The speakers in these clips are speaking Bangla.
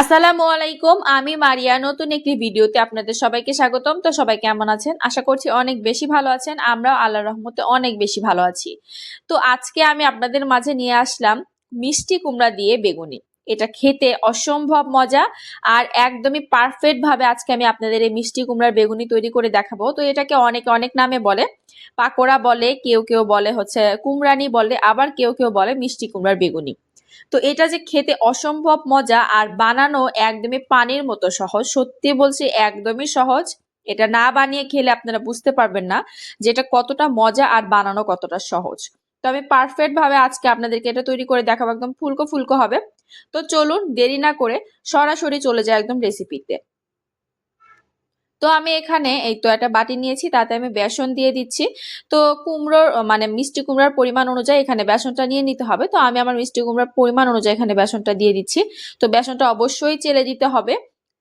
আসসালামু আলাইকুম, আমি মারিয়া। নতুন একটি ভিডিওতে আপনাদের সবাইকে স্বাগতম। তো সবাই কেমন আছেন? আশা করছি অনেক বেশি ভালো আছেন। আমরাও আল্লাহ রহমতে অনেক বেশি ভালো আছি। তো আজকে আমি আপনাদের মাঝে নিয়ে আসলাম মিষ্টি কুমড়া দিয়ে বেগুনি। এটা খেতে অসম্ভব মজা আর একদমই পারফেক্ট ভাবে আজকে আমি আপনাদের এই মিষ্টি কুমড়ার বেগুনি তৈরি করে দেখাবো। তো এটাকে অনেকে অনেক নামে বলে। পাকোড়া বলে, কেউ কেউ বলে হচ্ছে কুমড়ানি বলে, আবার কেউ কেউ বলে মিষ্টি কুমড়ার বেগুনি। তো এটা যে খেতে অসম্ভব মজা আর বানানো একদমই পানির মতো সহজ, সত্যি বলছি একদমই সহজ। এটা না বানিয়ে খেলে আপনারা বুঝতে পারবেন না যে এটা কতটা মজা আর বানানো কতটা সহজ। তো আমি পারফেক্ট ভাবে আজকে আপনাদেরকে এটা তৈরি করে দেখাবো। একদম ফুলকো ফুলকো হবে। তো চলুন দেরি না করে সরাসরি চলে যায় একদম রেসিপিতে তো আমি এখানে এই তো একটা বাটি নিয়েছি, তাতে আমি বেসন দিয়ে দিচ্ছি। তো কুমড়োর মানে মিষ্টি কুমড়ার পরিমাণ অনুযায়ী এখানে বেসনটা নিয়ে নিতে হবে। তো আমি আমার মিষ্টি কুমড়ার পরিমাণ অনুযায়ী এখানে বেসনটা দিয়ে দিচ্ছি। তো বেসনটা অবশ্যই চেলে দিতে হবে।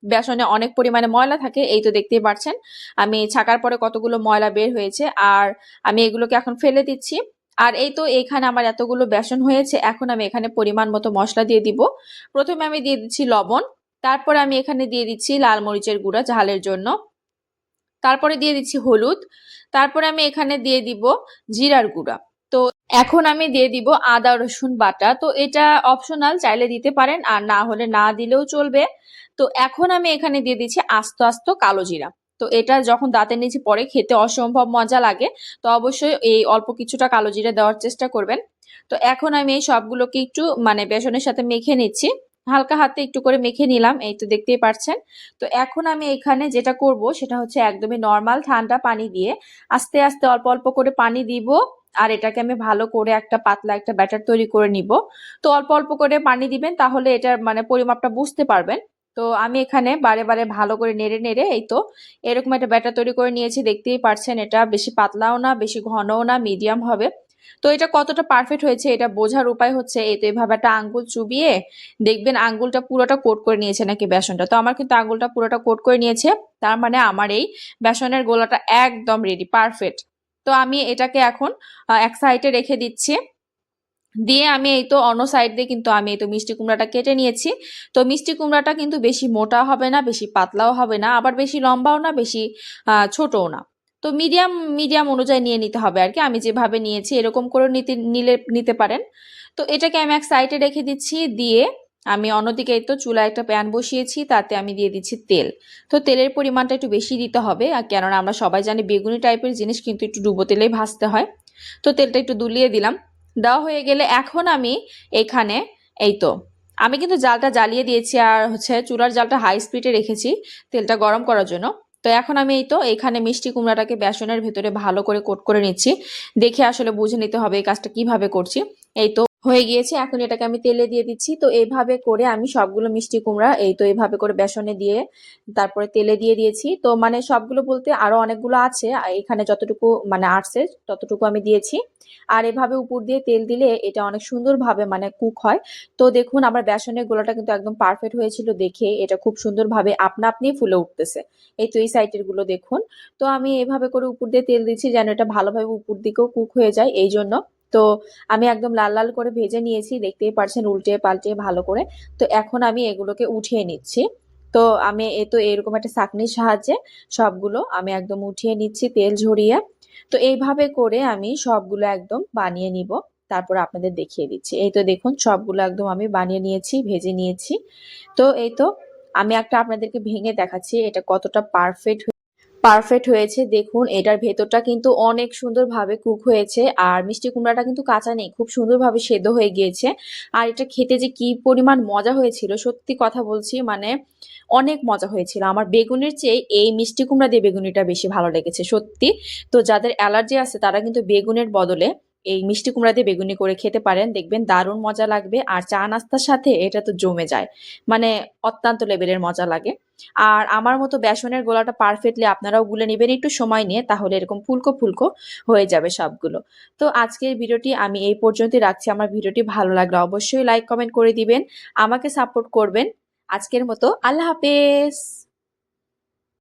বেসনে অনেক পরিমাণে ময়লা থাকে, এই তো দেখতেই পাচ্ছেন আমি ছাকার পরে কতগুলো ময়লা বের হয়েছে, আর আমি এগুলোকে এখন ফেলে দিচ্ছি। আর এই তো এখানে আমার এতগুলো বেসন হয়েছে, এখন আমি এখানে পরিমাণ মতো মশলা দিয়ে দিব। প্রথমে আমি দিয়ে দিচ্ছি লবণ, তারপরে আমি এখানে দিয়ে দিচ্ছি লাল মরিচের গুঁড়া ঝালের জন্য। তারপরে দিয়ে দিচ্ছি হলুদ, তারপরে আমি এখানে দিয়ে দিব জিরার গুঁড়া। তো এখন আমি দিয়ে দিব আদা, রসুন বাটা। তো এটা অপশনাল চাইলে দিতে পারেন, আর না হলে না দিলেও চলবে। তো এখন আমি এখানে দিয়ে দিচ্ছি আস্ত আস্ত কালো জিরা। তো এটা যখন দাঁতের নিচে পরে খেতে অসম্ভব মজা লাগে। তো অবশ্যই এই অল্প কিছুটা কালো জিরা দেওয়ার চেষ্টা করবেন। তো এখন আমি এই সবগুলোকে একটু মানে বেসনের সাথে মেখে নিচ্ছি। হালকা হাতে একটু করে মেখে নিলাম, এই তো দেখতেই পারছেন। তো এখন আমি এখানে যেটা করব, সেটা হচ্ছে একদমই নর্মাল ঠান্ডা পানি দিয়ে আস্তে আস্তে অল্প অল্প করে পানি দিব, আর এটাকে আমি ভালো করে একটা পাতলা একটা ব্যাটার তৈরি করে নিব। তো অল্প অল্প করে পানি দিবেন, তাহলে এটার মানে পরিমাপটা বুঝতে পারবেন। তো আমি এখানে বারে বারে ভালো করে নেড়ে নেড়ে এই তো এরকম একটা ব্যাটার তৈরি করে নিয়েছি, দেখতেই পারছেন এটা বেশি পাতলাও না, বেশি ঘনও না মিডিয়াম হবে। তো এটা কতটা পারফেক্ট হয়েছে এটা বোঝার উপায় হচ্ছে এই তো এভাবে একটা আঙ্গুল চুবিয়ে দেখবেন আঙ্গুলটা পুরোটা কোট করে নিয়েছে নাকি বেসনটা। তো আমার কিন্তু আঙ্গুলটা পুরোটা কোট করে নিয়েছে, তার মানে আমার এই বেসনের গোলাটা একদম রেডি পারফেক্ট তো আমি এটাকে এখন এক সাইডে রেখে দিচ্ছি। দিয়ে আমি এই তো অন্য সাইড দিয়ে কিন্তু আমি এই তো মিষ্টি কুমড়াটা কেটে নিয়েছি। তো মিষ্টি কুমড়াটা কিন্তু বেশি মোটা হবে না, বেশি পাতলাও হবে না, আবার বেশি লম্বাও না, বেশি ছোটও না। তো মিডিয়াম মিডিয়াম অনুযায়ী নিয়ে নিতে হবে আর কি। আমি যেভাবে নিয়েছি এরকম করে নিতে, নিলে, নিতে পারেন। তো এটাকে আমি এক সাইডে রেখে দিচ্ছি, দিয়ে আমি অন্যদিকে তো চুলায় একটা প্যান বসিয়েছি, তাতে আমি দিয়ে দিচ্ছি তেল। তো তেলের পরিমাণটা একটু বেশি দিতে হবে, আর কেননা আমরা সবাই জানি বেগুনি টাইপের জিনিস কিন্তু একটু ডুবো তেলেই ভাজতে হয়। তো তেলটা একটু দুলিয়ে দিলাম। দেওয়া হয়ে গেলে এখন আমি এখানে এই তো। আমি কিন্তু জালটা জ্বালিয়ে দিয়েছি আর হচ্ছে চুলার জালটা হাই স্পিডে রেখেছি তেলটা গরম করার জন্য। তো এখন আমি এই তো এখানে মিষ্টি কুমড়াটাকে বেসনের ভেতরে ভালো করে কোট করে নিচ্ছি। দেখে আসলে বুঝে নিতে হবে এই কাজটা কীভাবে করছি। এই তো হয়ে গিয়েছে, এখন এটাকে আমি তেলে দিয়ে দিচ্ছি। তো এইভাবে করে আমি সবগুলো মিষ্টি কুমড়া, এই তো এইভাবে করে বেসনে দিয়ে তারপরে তেলে দিয়ে দিয়েছি। তো মানে সবগুলো বলতে আরও অনেকগুলো আছে, এখানে যতটুকু মানে আসছে ততটুকু আমি দিয়েছি। আর এভাবে উপর দিয়ে তেল দিলে এটা অনেক সুন্দরভাবে মানে কুক হয়। তো দেখুন, আমার বেসনের গোলাটা কিন্তু একদম পারফেক্ট হয়েছিল দেখে, এটা খুব সুন্দরভাবে আপনা আপনি ফুলে উঠতেছে। এই তো এই সাইডেরগুলো দেখুন। তো আমি এভাবে করে উপর দিয়ে তেল দিচ্ছি যেন এটা ভালোভাবে উপর দিকেও কুক হয়ে যায় এই জন্য তো আমি একদম লাল লাল করে ভেজে নিয়েছি, দেখতেই পারছেন উল্টে পাল্টে ভালো করে। তো এখন আমি এগুলোকে উঠিয়ে নিচ্ছি। তো আমি এ তো এরকম একটা চাকনির সাহায্যে সবগুলো আমি একদম উঠিয়ে নিচ্ছি তেল ঝরিয়ে। তো এইভাবে করে আমি সবগুলো একদম বানিয়ে নিব। তারপর আপনাদের দেখিয়ে দিচ্ছি। এই তো দেখুন, সবগুলো একদম আমি বানিয়ে নিয়েছি, ভেজে নিয়েছি। তো এই তো আমি একটা আপনাদেরকে ভেঙে দেখাচ্ছি, এটা কতটা পারফেক্ট পারফেক্ট হয়েছে। দেখুন, এটার ভেতরটা কিন্তু অনেক সুন্দরভাবে কুক হয়েছে আর মিষ্টি কুমড়াটা কিন্তু কাঁচা নেই, খুব সুন্দরভাবে সেদ্ধ হয়ে গিয়েছে। আর এটা খেতে যে কি পরিমাণ মজা হয়েছিল, সত্যি কথা বলছি মানে অনেক মজা হয়েছিল। আমার বেগুনের চেয়ে এই মিষ্টি কুমড়া দিয়ে বেগুনিটা বেশি ভালো লেগেছে, সত্যি। তো যাদের অ্যালার্জি আছে, তারা কিন্তু বেগুনের বদলে এই মিষ্টি কুমড়া দিয়ে বেগুনি করে খেতে পারেন। দেখবেন দারুণ মজা লাগবে। আর চা নাস্তার সাথে এটা তো জমে যায়। মানে অত্যন্ত লেভেলের মজা লাগে। আর আমার মতো বেসনের গোলাটা পারফেক্টলি আপনারাও গুলে নেবেন একটু সময় নিয়ে, তাহলে এরকম ফুলকো ফুলকো হয়ে যাবে সবগুলো। তো আজকের ভিডিওটি আমি এই পর্যন্তই রাখছি। আমার ভিডিওটি ভালো লাগলে অবশ্যই লাইক কমেন্ট করে দিবেন। আমাকে সাপোর্ট করবেন। আজকের মতো আল্লাহ হাফেজ।